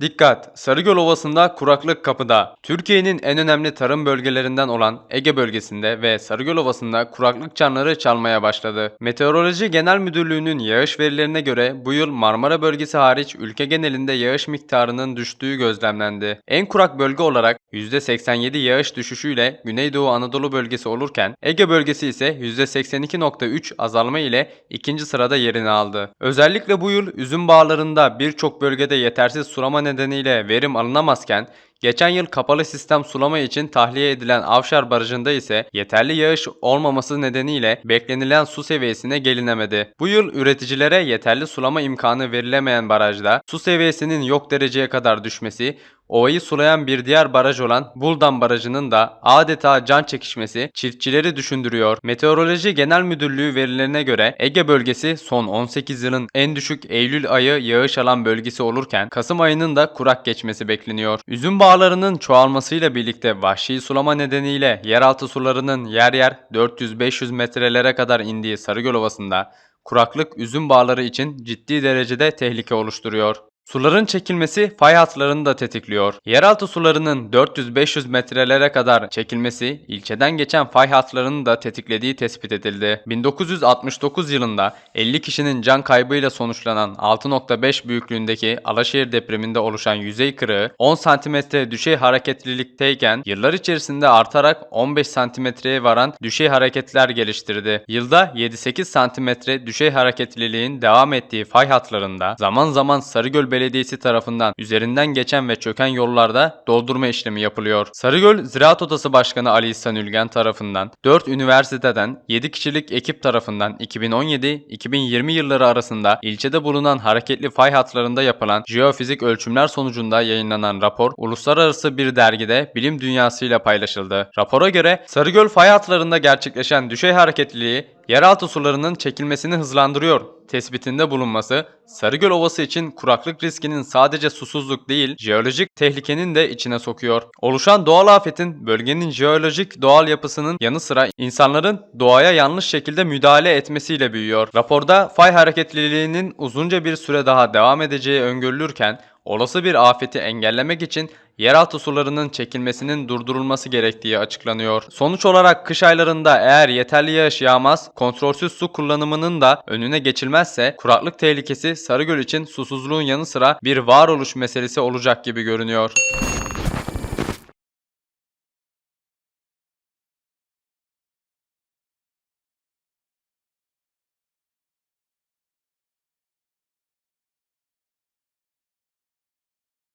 Dikkat! Sarıgöl Ovası'nda kuraklık kapıda. Türkiye'nin en önemli tarım bölgelerinden olan Ege bölgesinde ve Sarıgöl Ovası'nda kuraklık çanları çalmaya başladı. Meteoroloji Genel Müdürlüğü'nün yağış verilerine göre bu yıl Marmara bölgesi hariç ülke genelinde yağış miktarının düştüğü gözlemlendi. En kurak bölge olarak %87 yağış düşüşüyle Güneydoğu Anadolu bölgesi olurken Ege bölgesi ise %82.3 azalma ile ikinci sırada yerini aldı. Özellikle bu yıl üzüm bağlarında birçok bölgede yetersiz sulama nedeniyle verim alınamazken Geçen yıl kapalı sistem sulama için tahliye edilen Avşar Barajı'nda ise yeterli yağış olmaması nedeniyle beklenilen su seviyesine gelinemedi. Bu yıl üreticilere yeterli sulama imkanı verilemeyen barajda su seviyesinin yok dereceye kadar düşmesi, ovayı sulayan bir diğer baraj olan Buldan Barajı'nın da adeta can çekişmesi çiftçileri düşündürüyor. Meteoroloji Genel Müdürlüğü verilerine göre Ege bölgesi son 18 yılın en düşük Eylül ayı yağış alan bölgesi olurken Kasım ayının da kurak geçmesi bekleniyor. Üzüm bağlarının çoğalmasıyla birlikte vahşi sulama nedeniyle yeraltı sularının yer yer 400-500 metrelere kadar indiği Sarıgöl Ovası'nda kuraklık üzüm bağları için ciddi derecede tehlike oluşturuyor. Suların çekilmesi fay hatlarını da tetikliyor. Yeraltı sularının 400-500 metrelere kadar çekilmesi ilçeden geçen fay hatlarını da tetiklediği tespit edildi. 1969 yılında 50 kişinin can kaybıyla sonuçlanan 6.5 büyüklüğündeki Alaşehir depreminde oluşan yüzey kırığı 10 cm düşey hareketlilikteyken yıllar içerisinde artarak 15 santimetreye varan düşey hareketler geliştirdi. Yılda 7-8 santimetre düşey hareketliliğin devam ettiği fay hatlarında zaman zaman Sarıgöl Belediyesi tarafından üzerinden geçen ve çöken yollarda doldurma işlemi yapılıyor. Sarıgöl Ziraat Odası Başkanı Ali İhsan Ülgen tarafından 4 üniversiteden 7 kişilik ekip tarafından 2017-2020 yılları arasında ilçede bulunan hareketli fay hatlarında yapılan jeofizik ölçümler sonucunda yayınlanan rapor uluslararası bir dergide bilim dünyasıyla paylaşıldı. Rapora göre Sarıgöl fay hatlarında gerçekleşen düşey hareketliliği yeraltı sularının çekilmesini hızlandırıyor tespitinde bulunması, Sarıgöl Ovası için kuraklık riskinin sadece susuzluk değil, jeolojik tehlikenin de içine sokuyor. Oluşan doğal afetin bölgenin jeolojik doğal yapısının yanı sıra insanların doğaya yanlış şekilde müdahale etmesiyle büyüyor. Raporda fay hareketliliğinin uzunca bir süre daha devam edeceği öngörülürken, olası bir afeti engellemek için yeraltı sularının çekilmesinin durdurulması gerektiği açıklanıyor. Sonuç olarak kış aylarında eğer yeterli yağış yağmaz, kontrolsüz su kullanımının da önüne geçilmezse kuraklık tehlikesi Sarıgöl için susuzluğun yanı sıra bir varoluş meselesi olacak gibi görünüyor.